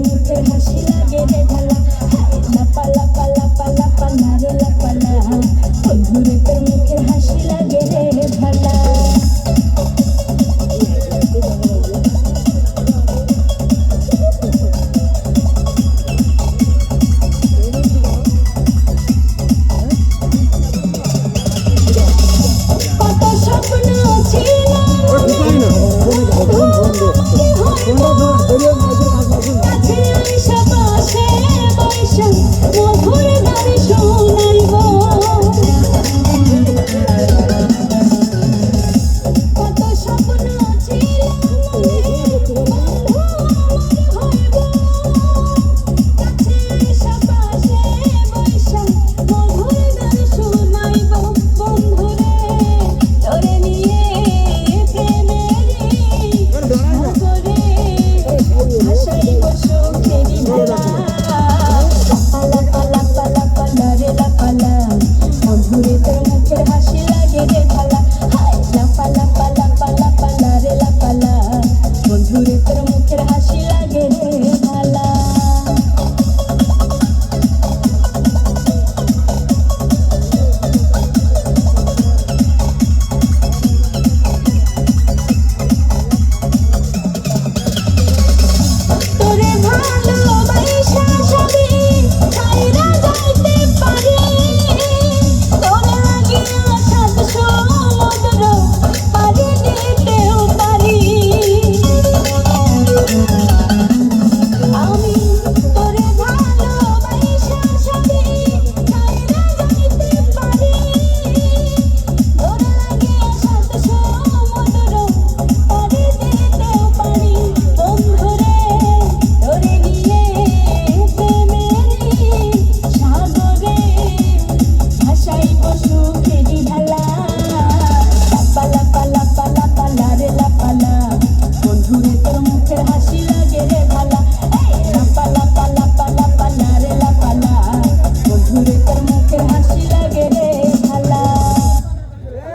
mujer así la quiere jalar. La pala. বন্ধুরে